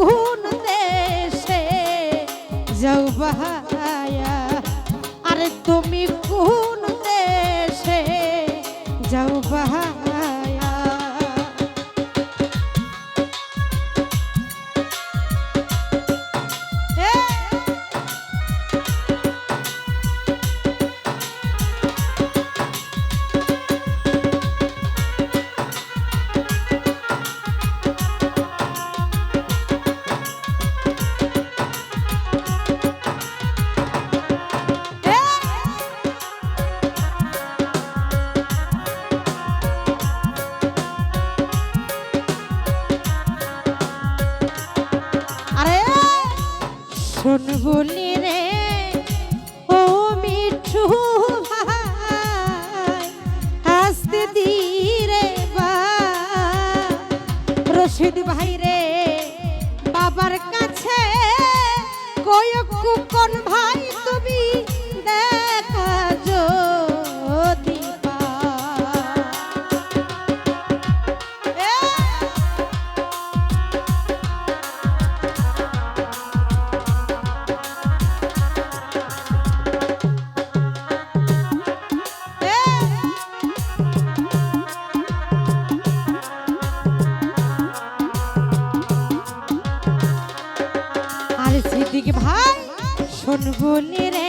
কোন দেশে যাও বাহায়া আরে তুমি কোন দেশে যাও বাহায়া ভুলি রে। ও মিঠু আসতে দি রে বা। রশিদ ভাই রে अरे सिद्धि के भाई सुनबो रे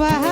arroba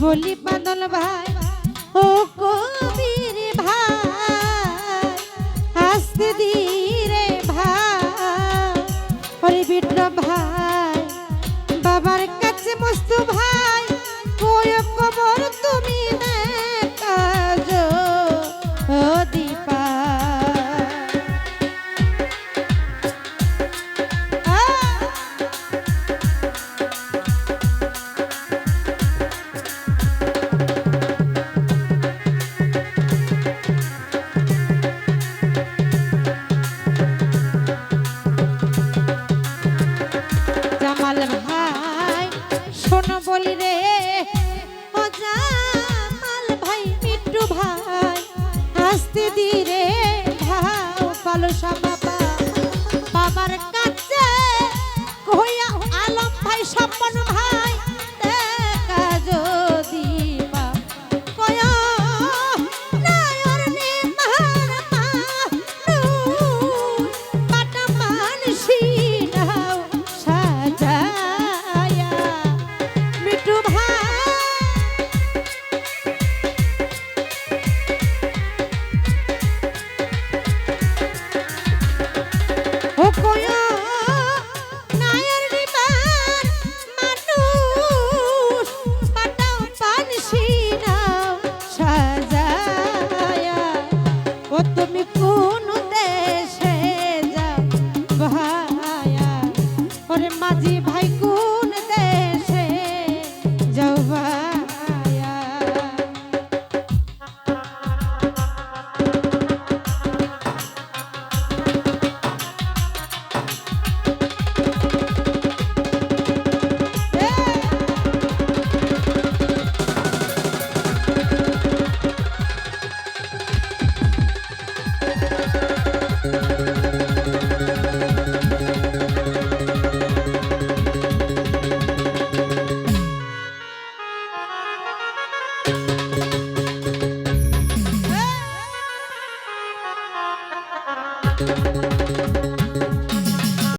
বলি বাদল ভাই ও কো শাস্তি দিরে ভাও হ্যাঁ, হ্যাঁ, পালো সাপ।